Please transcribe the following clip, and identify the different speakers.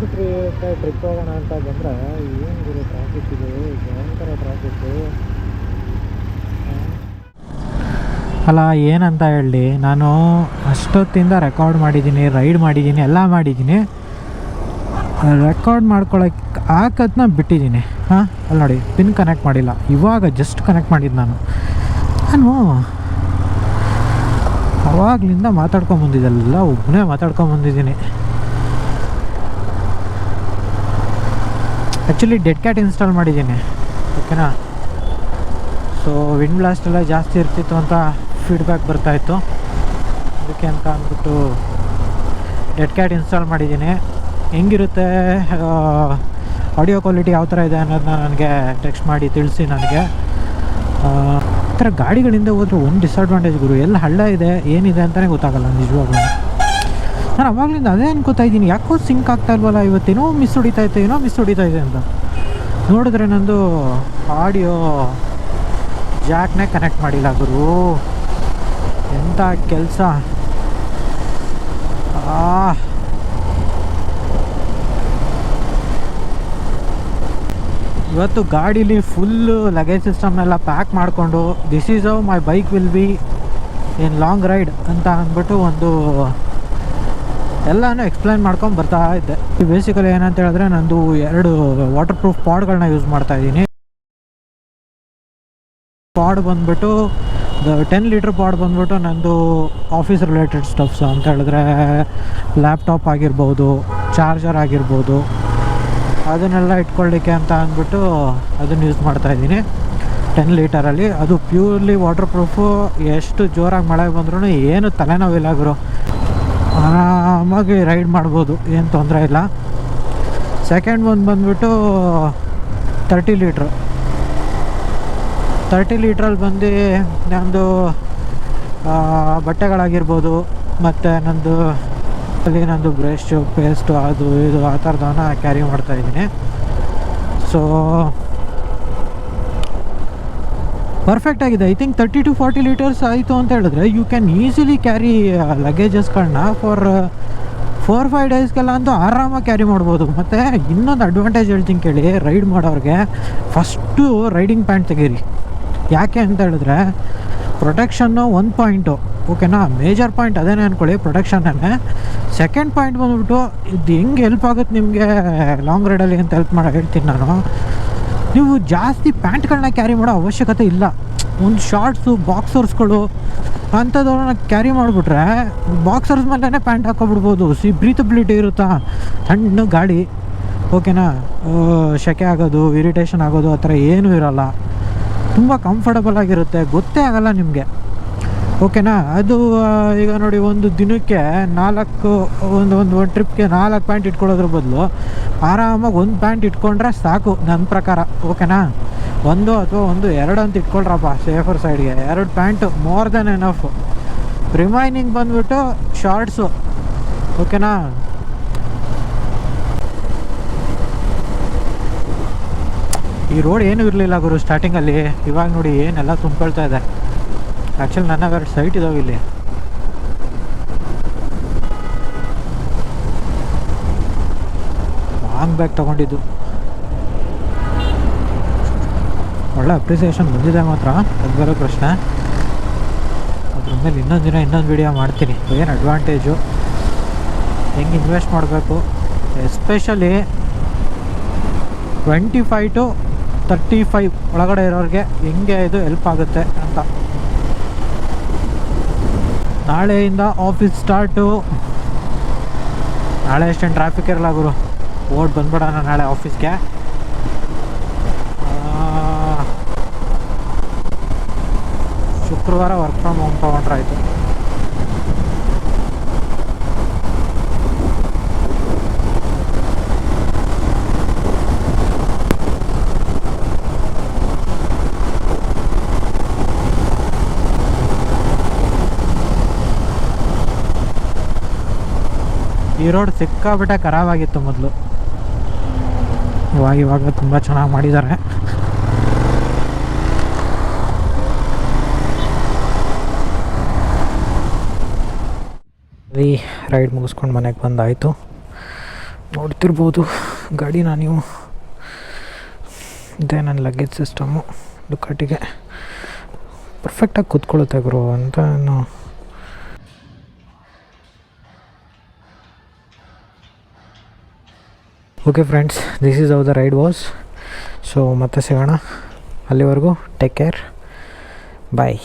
Speaker 1: ಮತ್ತೆ ಟ್ರಿಪ್ ಹೋಗೋಣ ಅಂತ ಬಂದರೆ ಏನು ಗುರು ಟ್ರಾಫಿಕ್ ಇದು? ಭಯಂಕರ ಟ್ರಾಫಿಕ್ಕು ಅಲ್ಲ, ಏನಂತ ಹೇಳಿ, ನಾನು ಅಷ್ಟೊತ್ತಿಂದ ರೆಕಾರ್ಡ್ ಮಾಡಿದ್ದೀನಿ ರೈಡ್ ಮಾಡಿದ್ದೀನಿ, ಎಲ್ಲ ಮಾಡಿದ್ದೀನಿ. ರೆಕಾರ್ಡ್ ಮಾಡ್ಕೊಳಕ್ಕೆ ಹಾಕದ್ನ ಬಿಟ್ಟಿದ್ದೀನಿ. ಹಾಂ ಅಲ್ಲಿ ನೋಡಿ ಪಿನ್ ಕನೆಕ್ಟ್ ಮಾಡಿಲ್ಲ. ಇವಾಗ ಜಸ್ಟ್ ಕನೆಕ್ಟ್ ಮಾಡಿದ್ದು ನಾನು. ನಾನು ಅವಾಗ್ಲಿಂದ ಮಾತಾಡ್ಕೊಂಡು ಬಂದಿದ್ದೆಲ್ಲ ಒಬ್ಬನೇ ಮಾತಾಡ್ಕೊಂಡು ಆ್ಯಕ್ಚುಲಿ ಡೆಡ್ ಕ್ಯಾಟ್ ಇನ್ಸ್ಟಾಲ್ ಮಾಡಿದ್ದೀನಿ. ಓಕೆನಾ ಸೊ ವಿಂಡ್ ಬ್ಲಾಸ್ಟ್ ಎಲ್ಲ ಜಾಸ್ತಿ ಇರ್ತಿತ್ತು ಅಂತ ಫೀಡ್ಬ್ಯಾಕ್ ಬರ್ತಾಯಿತ್ತು ಅದಕ್ಕೆ ಅಂತ ಅಂದ್ಬಿಟ್ಟು ಡೆಡ್ ಕ್ಯಾಟ್ ಇನ್ಸ್ಟಾಲ್ ಮಾಡಿದ್ದೀನಿ. ಹೆಂಗಿರುತ್ತೆ ಆಡಿಯೋ ಕ್ವಾಲಿಟಿ ಯಾವ ಥರ ಇದೆ ಅನ್ನೋದನ್ನ ನನಗೆ ಟೆಕ್ಸ್ಟ್ ಮಾಡಿ ತಿಳಿಸಿ ನನಗೆ. ಈ ಥರ ಗಾಡಿಗಳಿಂದ ಹೋದ್ರೆ ಒಂದು ಡಿಸ್ಅಡ್ವಾಂಟೇಜ್ ಗುರು. ಎಲ್ಲಿ ಹಳ್ಳ ಇದೆ, ಏನಿದೆ ಅಂತಲೇ ಗೊತ್ತಾಗಲ್ಲ ನಿಜವಾಗ್ಲೂ. ನಾನು ಅವಾಗಲಿಂದ ಅದೇ ಅನ್ಕೋತಾ ಇದ್ದೀನಿ ಯಾಕೋ ಸಿಂಕ್ ಆಗ್ತಾ ಇಲ್ವಲ್ಲ ಇವತ್ತೇನೋ ಮಿಸ್ ಹೊಡಿತಾ ಇತ್ತು, ಏನೋ ಮಿಸ್ ಹೊಡಿತಾ ಇದೆ ಅಂತ. ನೋಡಿದ್ರೆ ನಂದು ಆಡಿಯೋ ಜಾಕ್ನೇ ಕನೆಕ್ಟ್ ಮಾಡಿಲ್ಲ ಗುರು. ಎಂಥ ಕೆಲಸ? ಇವತ್ತು ಗಾಡೀಲಿ ಫುಲ್ಲು ಲಗೇಜ್ ಸಿಸ್ಟಮ್ನೆಲ್ಲ ಪ್ಯಾಕ್ ಮಾಡಿಕೊಂಡು this is how my bike will be in long ride ಅಂತ ಅಂದ್ಬಿಟ್ಟು ಒಂದು ಎಲ್ಲನೂ ಎಕ್ಸ್ಪ್ಲೈನ್ ಮಾಡ್ಕೊಂಡು ಬರ್ತಾ ಇದ್ದೆ. ಬೇಸಿಕಲಿ ಏನಂತ ಹೇಳಿದ್ರೆ ನಂದು ಎರಡು ವಾಟರ್ ಪ್ರೂಫ್ ಪಾಡ್ಗಳನ್ನ ಯೂಸ್ ಮಾಡ್ತಾ ಇದ್ದೀನಿ. ಪಾಡ್ ಬಂದ್ಬಿಟ್ಟು ಟೆನ್ ಲೀಟ್ರ್ ಪಾಡ್ ಬಂದ್ಬಿಟ್ಟು ನಂದು ಆಫೀಸ್ ರಿಲೇಟೆಡ್ ಸ್ಟಫ್ಸ್ ಅಂತ ಹೇಳಿದ್ರೆ ಲ್ಯಾಪ್ಟಾಪ್ ಆಗಿರ್ಬೋದು ಚಾರ್ಜರ್ ಆಗಿರ್ಬೋದು, ಅದನ್ನೆಲ್ಲ ಇಟ್ಕೊಳ್ಳಿಕ್ಕೆ ಅಂತ ಅಂದ್ಬಿಟ್ಟು ಅದನ್ನು ಯೂಸ್ ಮಾಡ್ತಾ ಇದ್ದೀನಿ. ಟೆನ್ ಲೀಟರಲ್ಲಿ ಅದು ಪ್ಯೂರ್ಲಿ ವಾಟರ್ ಪ್ರೂಫು ಎಷ್ಟು ಜೋರಾಗಿ ಮಳೆ ಬಂದ್ರೂ ಏನು ತಲೆನೋವಿಲ್ಲ ಗುರು. ಆರಾಮಾಗಿ ರೈಡ್ ಮಾಡ್ಬೋದು, ಏನು ತೊಂದರೆ ಇಲ್ಲ. ಸೆಕೆಂಡ್ ಒಂದು ಬಂದ್ಬಿಟ್ಟು ತರ್ಟಿ ಲೀಟ್ರ್ ತರ್ಟಿ ಲೀಟ್ರಲ್ಲಿ ಬಂದು ನಂದು ಬಟ್ಟೆಗಳಾಗಿರ್ಬೋದು, ಮತ್ತು ನಂದು, ಅಲ್ಲಿ ನಂದು ಬ್ರಷು ಪೇಸ್ಟು ಅದು ಇದು, ಆ ಥರದವನ್ನ ಕ್ಯಾರಿ ಮಾಡ್ತಾಯಿದ್ದೀನಿ ಸೊ ಪರ್ಫೆಕ್ಟ್ ಆಗಿದೆ. I think thirty to forty litres ಆಯಿತು ಅಂತ ಹೇಳಿದ್ರೆ ಯು ಕ್ಯಾನ್ ಈಸಿಲಿ ಕ್ಯಾರಿ ಲಗೇಜಸ್ಗಳನ್ನ ಫಾರ್ ಫೋರ್ ಫೈವ್ ಡೇಸ್ಗೆಲ್ಲ ಅಂತೂ ಆರಾಮಾಗಿ ಕ್ಯಾರಿ ಮಾಡ್ಬೋದು. ಮತ್ತು ಇನ್ನೊಂದು ಅಡ್ವಾಂಟೇಜ್ ಹೇಳ್ತೀನಿ ಕೇಳಿ ರೈಡ್ ಮಾಡೋರಿಗೆ ಫಸ್ಟು ರೈಡಿಂಗ್ ಪ್ಯಾಂಟ್ ತೆಗೀರಿ. ಯಾಕೆ ಅಂತ ಹೇಳಿದ್ರೆ ಪ್ರೊಟೆಕ್ಷನ್ನು ಒಂದು ಪಾಯಿಂಟು ಓಕೆನಾ ಮೇಜರ್ ಪಾಯಿಂಟ್ ಅದೇನೇ ಅಂದ್ಕೊಳ್ಳಿ ಪ್ರೊಟೆಕ್ಷನ್ನೇ ಸೆಕೆಂಡ್ ಪಾಯಿಂಟ್ ಬಂದ್ಬಿಟ್ಟು, ಇದು ಹೆಂಗೆ ಹೆಲ್ಪ್ ಆಗುತ್ತೆ ನಿಮಗೆ ಲಾಂಗ್ ರೈಡಲ್ಲಿ ಅಂತ ಹೆಲ್ಪ್ ಮಾಡಿ ಹೇಳ್ತೀನಿ ನಾನು. ನೀವು ಜಾಸ್ತಿ ಪ್ಯಾಂಟ್ಗಳನ್ನ ಕ್ಯಾರಿ ಮಾಡೋ ಅವಶ್ಯಕತೆ ಇಲ್ಲ. ಒಂದು ಶಾರ್ಟ್ಸು ಬಾಕ್ಸರ್ಸ್ಗಳು ಅಂಥದ್ದವ್ರನ್ನ ಕ್ಯಾರಿ ಮಾಡಿಬಿಟ್ರೆ ಬಾಕ್ಸರ್ಸ್ ಮೇಲೇ ಪ್ಯಾಂಟ್ ಹಾಕೊಬಿಡ್ಬೋದು. ಸಿ ಬ್ರೀತಬಿಲಿಟಿ ಇರುತ್ತಾ? ಸಣ್ಣ ಗಾಡಿ ಓಕೆನಾ ಶೆಕೆ ಆಗೋದು ಇರಿಟೇಷನ್ ಆಗೋದು, ಆ ಥರ ಏನೂ ಇರೋಲ್ಲ. ತುಂಬ ಕಂಫರ್ಟಬಲ್ ಆಗಿರುತ್ತೆ. ಗೊತ್ತೇ ಆಗಲ್ಲ ನಿಮಗೆ. ಓಕೆನಾ ಅದು ಈಗ ನೋಡಿ ಒಂದು ದಿನಕ್ಕೆ ನಾಲ್ಕು, ಒಂದು ಒಂದು ಒಂದು ಟ್ರಿಪ್ಗೆ ನಾಲ್ಕು ಪ್ಯಾಂಟ್ ಇಟ್ಕೊಳ್ಳೋದ್ರ ಬದಲು ಆರಾಮಾಗಿ ಒಂದು ಪ್ಯಾಂಟ್ ಇಟ್ಕೊಂಡ್ರೆ ಸಾಕು ನನ್ನ ಪ್ರಕಾರ. ಓಕೆನಾ ಒಂದು ಅಥವಾ ಒಂದು ಎರಡು ಅಂತ ಇಟ್ಕೊಳ್ರಪ್ಪ ಸೇಫರ್ ಸೈಡ್ಗೆ ಎರಡು pant more than enough remaining ಬಂದ್ಬಿಟ್ಟು ಶಾರ್ಟ್ಸು ಓಕೆನಾ ಈ ರೋಡ್ ಏನೂ ಇರಲಿಲ್ಲ ಗುರು ಸ್ಟಾರ್ಟಿಂಗಲ್ಲಿ ಇವಾಗ ನೋಡಿ ಏನೆಲ್ಲ ತುಂಬ್ಕೊಳ್ತಾ ಇದೆ. ಆ್ಯಕ್ಚುಲಿ ನನ್ನ ಎರಡು ಸೈಟ್ ಇದಾವೆ ಇಲ್ಲಿ. ಲಾಂಗ್ ಬ್ಯಾಗ್ ತಗೊಂಡಿದ್ದು. ಒಳ್ಳೆ ಅಪ್ರಿಸಿಯೇಷನ್ ಬಂದಿದೆ ಮಾತ್ರ. ಅದು ಬರೋ ಪ್ರಶ್ನೆ. ಅದ್ರ ಮೇಲೆ ಇನ್ನೊಂದು ದಿನ ಇನ್ನೊಂದು ವಿಡಿಯೋ ಮಾಡ್ತೀನಿ. ಏನು ಅಡ್ವಾಂಟೇಜು ಹೆಂಗೆ ಇನ್ವೆಸ್ಟ್ ಮಾಡಬೇಕು? Especially twenty five to thirty five ಒಳಗಡೆ ಇರೋರಿಗೆ ಹೆಂಗೆ ಇದು ಹೆಲ್ಪ್ ಆಗುತ್ತೆ ಅಂತ. ನಾಳೆಯಿಂದ ಆಫೀಸ್ ಸ್ಟಾರ್ಟು ನಾಳೆ ಅಷ್ಟೇನು ಟ್ರಾಫಿಕ್ ಇರಲ್ಲ ಗುರು. ಓಡ್ ಬಂದ್ಬಿಡೋಣ ನಾಳೆ ಆಫೀಸ್ಗೆ ಶುಕ್ರವಾರ ವರ್ಕ್ ಫ್ರಮ್ ಹೋಮ್ ತೊಗೊಂಡ್ರೆ ಈ ರೋಡ್ ಸಿಕ್ಕಾಬಿಟ್ಟೆ ಖರಾಬಾಗಿತ್ತು ಮೊದಲು. ಇವಾಗ ಇವಾಗ ತುಂಬ ಚೆನ್ನಾಗಿ ಮಾಡಿದ್ದಾರೆ. ಈ ರೈಡ್ ಮುಗಿಸ್ಕೊಂಡು ಮನೆಗೆ ಬಂದಾಯಿತು. ನೋಡ್ತಿರ್ಬೋದು, ಗಾಡಿನ ನೀವು. ಇದೇ ನನ್ನ ಲಗೇಜ್ ಸಿಸ್ಟಮು ಡುಕಾಟಿಗೆ ಪರ್ಫೆಕ್ಟಾಗಿ ಕೂತ್ಕೊಳ್ಳುತ್ತೆ ಗುರು, ಅಂತ ನಾನು okay friends this is of the ride was so ಮತ್ತೆ ಸಿಗೋಣ. ಅಲ್ಲಿವರೆಗೂ ಟೇಕ್ ಕೇರ್ ಬಾಯ್